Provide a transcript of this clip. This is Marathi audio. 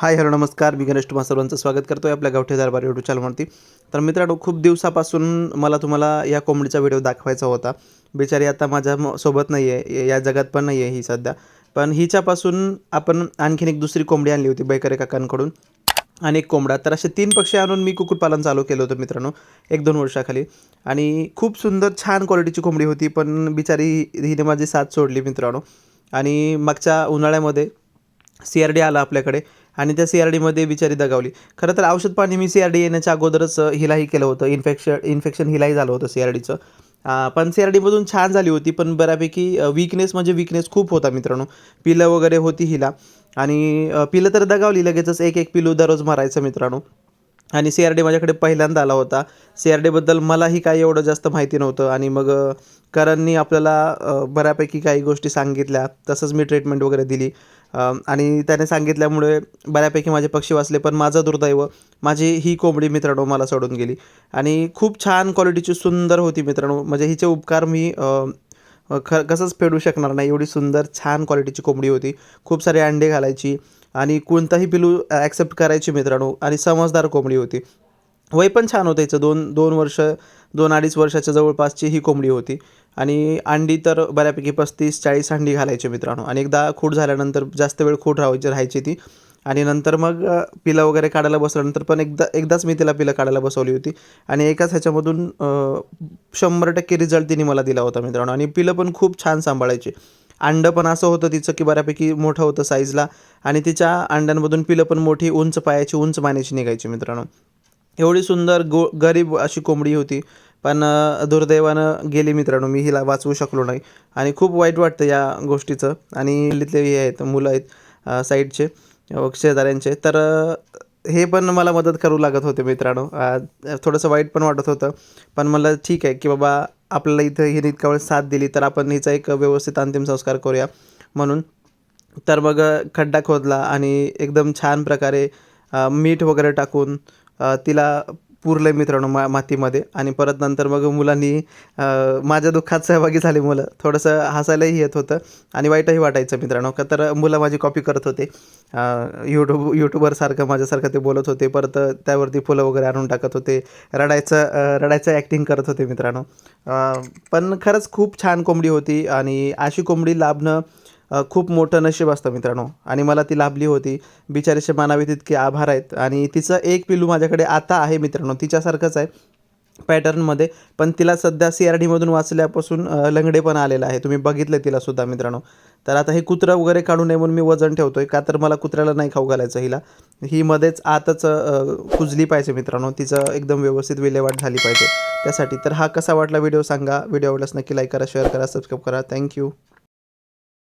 हाय हॅलो नमस्कार. मी गणेश तुम्हा सर्वांचं स्वागत करतो आहे आपल्या गावठी दरबार यूट्यूब चॅनलवरती तर मित्रांनो खूप दिवसापासून मला तुम्हाला या कोंबडीचा व्हिडिओ दाखवायचा होता. बिचारी आता माझ्या म- सोबत नाही आहे या जगात पण नाही आहे ही सध्या. पण हिच्यापासून आपण आणखीन एक दुसरी कोंबडी आणली होती बैकरे काकांकडून. आणि एक कोंबडा. तर असे तीन पक्षी आणून मी कुक्कुटपालन चालू केलं होतं मित्रांनो एक दोन वर्षाखाली. आणि खूप सुंदर छान क्वालिटीची कोंबडी होती पण बिचारी हिने माझी साथ सोडली मित्रांनो. आणि मागच्या उन्हाळ्यामध्ये सी आर डी आला आपल्याकडे. आणि त्या सी आर डीमध्ये बिचारी दगावली. खरं तर औषध पाणी मी सी आर डी येण्याच्या अगोदरच हिलाही केलं होतं. इन्फेक्शन इन्फेक्शन हिलाही झालं होतं सी आर डीचं पण सी आर डीमधून छान झाली होती पण बऱ्यापैकी वीकनेस म्हणजे वीकनेस खूप होता मित्रांनो. पिलं वगैरे होती हिला. आणि पिलं तर दगावली लगेचच एक एक पिलू दररोज मारायचं मित्रांनो. आणि सी आर डी माझ्याकडे पहिल्यांदा आला होता. सी आर डीबद्दल मलाही काही एवढं जास्त माहिती नव्हतं आणि मग करांनी करणनी आपल्याला बऱ्यापैकी काही गोष्टी सांगितल्या. तसंच मी ट्रीटमेंट वगैरे दिली. आणि त्याने सांगितल्यामुळे बऱ्यापैकी माझे पक्षी वाचले पण माझं दुर्दैव माझी ही कोंबडी मित्रांनो मला सोडून गेली. आणि खूप छान क्वालिटीची सुंदर होती मित्रांनो. म्हणजे हिचे उपकार मी ख कसंच फेडू शकणार नाही. एवढी सुंदर छान क्वालिटीची कोंबडी होती. खूप सारे अंडे घालायची आणि कोणताही पिलू ॲक्सेप्ट करायची मित्रांनो. आणि समजदार कोंबडी होती. वय पण छान होतं हिचं दोन दोन वर्ष दोन अडीच वर्षाच्या जवळपासची ही कोंबडी होती. आणि अंडी तर बऱ्यापैकी पस्तीस चाळीस अंडी घालायची मित्रांनो. आणि एकदा खूट झाल्यानंतर जास्त वेळ खूट राहायची राहायची ती. आणि नंतर मग पिलं वगैरे काढायला बसल्यानंतर पण एकदा एकदाच मी तिला पिलं काढायला बसवली होती. आणि एकाच ह्याच्यामधून शंभर टक्के रिझल्ट तिने मला दिला होता मित्रांनो. आणि पिलं पण खूप छान सांभाळायची. अंडं पण असं होतं तिचं की बऱ्यापैकी मोठं होतं साईजला आणि तिच्या अंड्यांमधून पिलं पण मोठी उंच पायाची उंच मानेची निघायची मित्रांनो. एवढी सुंदर गो गरीब अशी कोंबडी होती. पण दुर्दैवानं गेली मित्रांनो. मी हिला वाचवू शकलो नाही. आणि खूप वाईट वाटतं या गोष्टीचं. आणि हल्लीतले हे आहेत मुलं आहेत साईडचे शेजाऱ्यांचे. तर हे पण मला मदत करू लागत होते मित्रांनो. थोडंसं वाईट पण वाटत होतं. पण मला ठीक आहे की बाबा आपल्याला इथं हिने इतका वेळ साथ दिली तर आपण हिचा एक व्यवस्थित अंतिम संस्कार करूया. म्हणून तर मग खड्डा खोदला आणि एकदम छान प्रकारे मीठ वगैरे टाकून तिला पुरलं मित्रांनो मा मातीमध्ये. आणि परत नंतर मग मुलांनी माझ्या दुःखात सहभागी झाले मुलं. थोडंसं हसायलाही येत होतं आणि वाईटही वाटायचं मित्रांनो. का तर मुलं माझी कॉपी करत होते. यूट्यूब यूट्यूबरसारखं माझ्यासारखं ते बोलत होते. परत त्यावरती फुलं वगैरे आणून टाकत होते. रडायचं रडायचं ॲक्टिंग करत होते मित्रांनो. पण खरंच खूप छान कोंबडी होती. आणि अशी कोंबडी लाभणं खूप मोठं नशीब असतं मित्रांनो. आणि मला ती लाभली होती. बिचारीचे मानावे तितके आभार आहेत. आणि तिचं एक पिलू माझ्याकडे आता आहे मित्रांनो. तिच्यासारखंच आहे पॅटर्नमध्ये. पण तिला सध्या सी आर डीमधून वाचल्यापासून लंगडे पण आलेलं आहे. तुम्ही बघितलं तिलासुद्धा मित्रांनो. तर आता हे कुत्रं वगैरे काढू नये म्हणून मी वजन ठेवतो आहे का तर मला कुत्र्याला नाही खाऊ घालायचं हिला. ही मध्येच आताच कुजली पाहिजे मित्रांनो. तिचं एकदम व्यवस्थित विल्हेवाट झाली पाहिजे त्यासाठी. तर हा कसा वाटला व्हिडिओ सांगा. व्हिडिओ आवडल्यास नक्की लाईक करा शेअर करा सबस्क्राईब करा. थँक्यू.